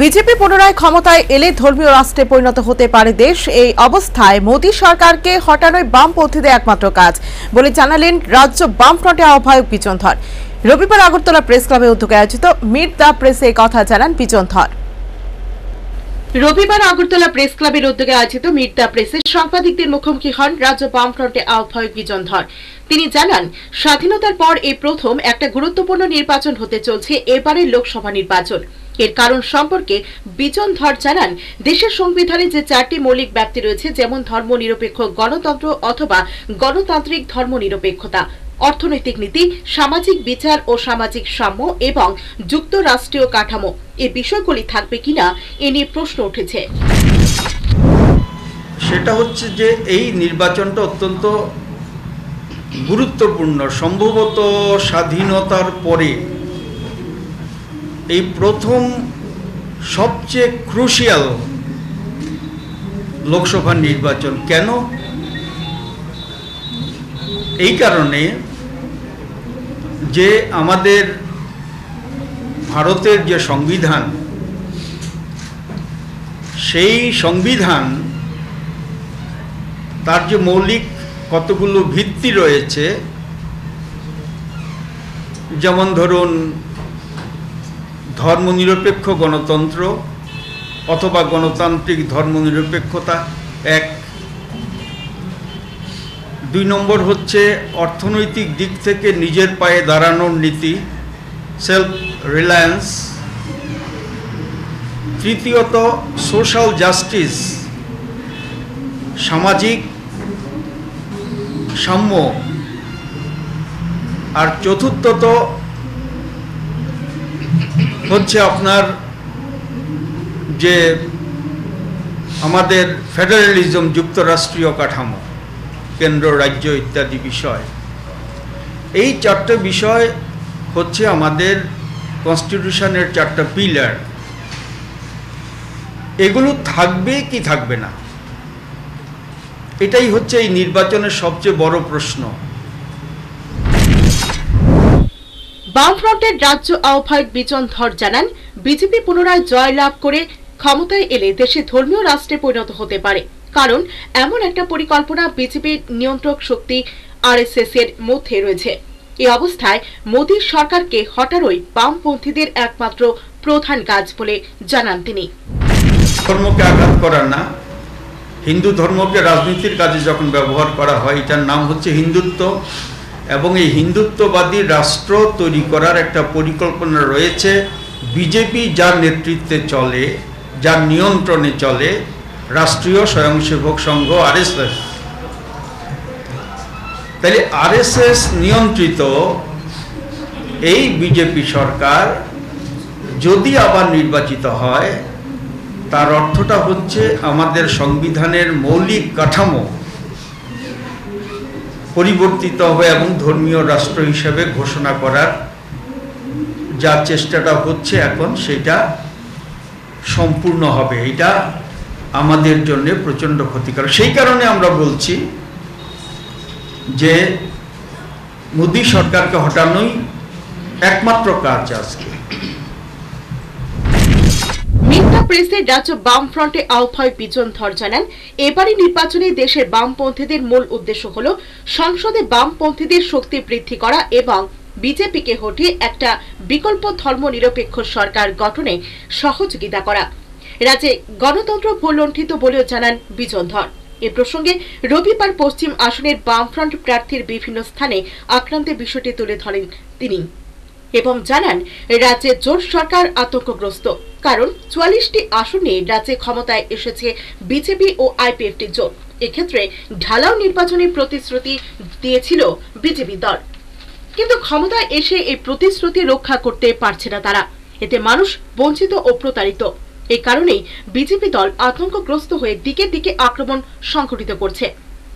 BJP পুনরায় ক্ষমতায় এলে ধর্মীয় রাষ্ট্রে পরিণত হতে পারে দেশ। এই অবস্থায় মোদী সরকারকে হটানোই বামপন্থীদের একমাত্র কাজ বলে জানালেন রাজ্য বামফ্রন্টের আহ্বায়ক বিজন ধর। রবিবার আগরতলা প্রেস ক্লাবে উদ্যোগে আয়োজিত মিট দ্য প্রেসে কথা জানান বিজন ধর। রবিবার আগরতলা প্রেস ক্লাবের উদ্যোগে আয়োজিত মিট দ্য প্রেসে সাংবাদিকদের মুখোমুখি হন রাজ্য বামফ্রন্টের আহ্বায়ক বিজন ধর। তিনি জানান, স্বাধীনতার পর এই প্রথম একটা গুরুত্বপূর্ণ নির্বাচন হতে চলছে, এবারের লোকসভা নির্বাচন। এর কারণ সম্পর্কে বিজন ধর জানান, দেশের সংবিধানে যে চারটি মৌলিক ব্যাপ্তি রয়েছে, যেমন ধর্মনিরপেক্ষ গণতন্ত্র অথবা গণতান্ত্রিক ধর্মনিরপেক্ষতা, অর্থনৈতিক নীতি, সামাজিক বিচার ও সামাজিক সাম্য এবং যুক্তরাষ্ট্রীয় কাঠামো। এ বিষয়গুলি থাকবে কিনা, এ নিয়ে প্রশ্ন উঠেছে। সেটা হচ্ছে যে এই নির্বাচনটা অত্যন্ত গুরুত্বপূর্ণ। সম্ভবত স্বাধীনতার পরে এই প্রথম সবচেয়ে ক্রুশিয়াল লোকসভা নির্বাচন। কেন? এই কারণে যে আমাদের ভারতের যে সংবিধান, সেই সংবিধান, তার যে মৌলিক কতগুলো ভিত্তি রয়েছে, যেমন ধরুন ধর্মনিরপেক্ষ গণতন্ত্র অথবা গণতান্ত্রিক ধর্মনিরপেক্ষতা, এক। দুই নম্বর হচ্ছে অর্থনৈতিক দিক থেকে নিজের পায়ে দাঁড়ানোর নীতি সেলফ রিলায়েন্স তৃতীয়ত সোশ্যাল জাস্টিস সামাজিক সাম্য। আর চতুর্থত হচ্ছে আপনার যে আমাদের ফেডারেলিজম যুক্তরাষ্ট্রীয় কাঠামো, কেন্দ্র, রাজ্য ইত্যাদি বিষয়, এই চারটে বিষয় হচ্ছে আমাদের কনস্টিটিউশনের চারটা পিলার এগুলো থাকবে কি থাকবে না? এটাই হচ্ছে এই নির্বাচনের সবচেয়ে বড় প্রশ্ন। বামফ্রন্টের রাজ্য আহ্বায়ক বিজন ধর জানান, বিজেপি পুনরায় জয়লাভ করে ক্ষমতায় এলে দেশে ধর্মীয় রাষ্ট্রে পরিণত হতে পারে। কারণ, এমন একটা পরিকল্পনা বিজেপির নিয়ন্ত্রক শক্তি আরএসএস এর মধ্যে রয়েছে। এই অবস্থায় মোদী সরকারকে হটানোই বামপন্থীদের একমাত্র প্রধান কাজ বলে জানান তিনি। ধর্মকে আঘাত করা না। হিন্দু ধর্মকে রাজনীতির কাজে যখন ব্যবহার করা হয়, এটার নাম হচ্ছে হিন্দুত্ব। এবং এই হিন্দুত্ববাদী রাষ্ট্র তৈরি করার একটা পরিকল্পনা রয়েছে। বিজেপি যার নেতৃত্বে চলে, যার নিয়ন্ত্রণে চলে, রাষ্ট্রীয় স্বয়ংসেবক সংঘ আরএসএস। তাহলে আরএসএস নিয়ন্ত্রিত এই বিজেপি সরকার যদি আবার নির্বাচিত হয়, তার অর্থটা হচ্ছে আমাদের সংবিধানের মৌলিক কাঠামো পরিবর্তিত হবে এবং ধর্মীয় রাষ্ট্র হিসেবে ঘোষণা করার যা চেষ্টাটা হচ্ছে এখন, সেটা সম্পূর্ণ হবে। এটা আমাদের জন্য প্রচণ্ড ক্ষতিকর সেই কারণে আমরা বলছি যে মোদী সরকারকে হটানোই একমাত্র কাজ আজকে। প্রেসের রাজ্য বামফ্রন্টে আহ্বায়ক বিজন ধর জানান এবারে নির্বাচনে দেশের বামপন্থীদের মূল উদ্দেশ্য হল সংসদে বামপন্থীদের শক্তি বৃদ্ধি করা এবং বিজেপিকে হটিয়ে একটা বিকল্প ধর্মনিরপেক্ষ সরকার গঠনে সহযোগিতা করা। রাজ্যে গণতন্ত্র ভূলণ্ঠিত বলেও জানান বিজন ধর। এ প্রসঙ্গে রবিবার পশ্চিম আসনের বামফ্রন্ট প্রার্থীর বিভিন্ন স্থানে আক্রান্তের বিষয়টি তুলে ধরেন তিনি। এবং জানান, রাজ্যে জোট সরকার আতঙ্কগ্রস্ত। কারণ চুয়াল্লিশটি আসনে রাজ্যে ক্ষমতায় এসেছে বিজেপি ও আইপিএফটি জোট। এক্ষেত্রে ঢালাও নির্বাচনের প্রতিশ্রুতি দিয়েছিল বিজেপি দল। কিন্তু ক্ষমতায় এসে এই প্রতিশ্রুতি রক্ষা করতে পারছে না তারা। এতে মানুষ বঞ্চিত ও প্রতারিত। এই কারণেই বিজেপি দল আতঙ্কগ্রস্ত হয়ে দিকে দিকে আক্রমণ সংঘটিত করছে।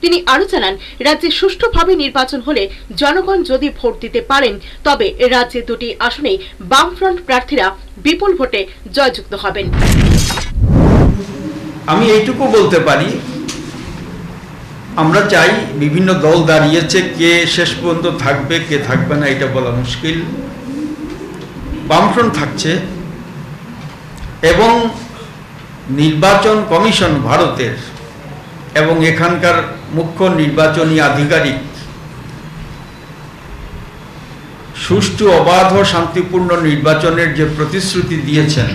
তিনি আরও জানান, রাজ্যে সুষ্ঠুভাবে নির্বাচন হলে জনগণ যদি ভোট দিতে পারেন, তবে রাজ্যে দুটি আসনেই বামফ্রন্ট প্রার্থীরা বিপুল ভোটে জয়যুক্ত হবেন। আমি এইটুকু বলতে পারি, আমরা চাই বিভিন্ন দল দাঁড়িয়েছে, কে শেষ পর্যন্ত থাকবে, কে থাকবে না, এটা বলা মুশকিল। বামফ্রন্ট থাকছে এবং নির্বাচন কমিশন ভারতের এবং এখানকার মুখ্য নির্বাচনী আধিকারিক। সুষ্ঠু, অবাধ ও শান্তিপূর্ণ নির্বাচনের যে প্রতিশ্রুতি দিয়েছেন,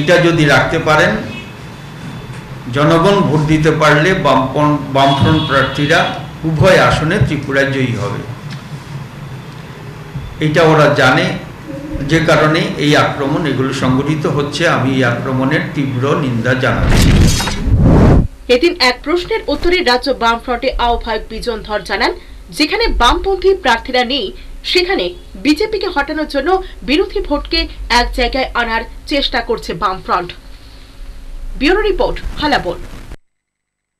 এটা যদি রাখতে পারেন, জনগণ ভোট দিতে পারলে বামপন, বামফ্রন্ট প্রার্থীরা উভয় আসনে ত্রিপুরায় জয়ী হবে। এটা ওরা জানে, যে কারণে এই আক্রমণ এগুলো সংগঠিত হচ্ছে। আমি এই আক্রমণের তীব্র নিন্দা জানাচ্ছি। এদিন এক প্রশ্নের উত্তরে রাজ্য বামফ্রন্টে আহ্বায়ক বিজন ধর জানান, যেখানে বামপন্থী প্রার্থীরা নেই, সেখানে বিজেপিকে হটানোর জন্য বিরোধী ভোটকে এক জায়গায় আনার চেষ্টা করছে বামফ্রন্ট। Bureau report, Halabol.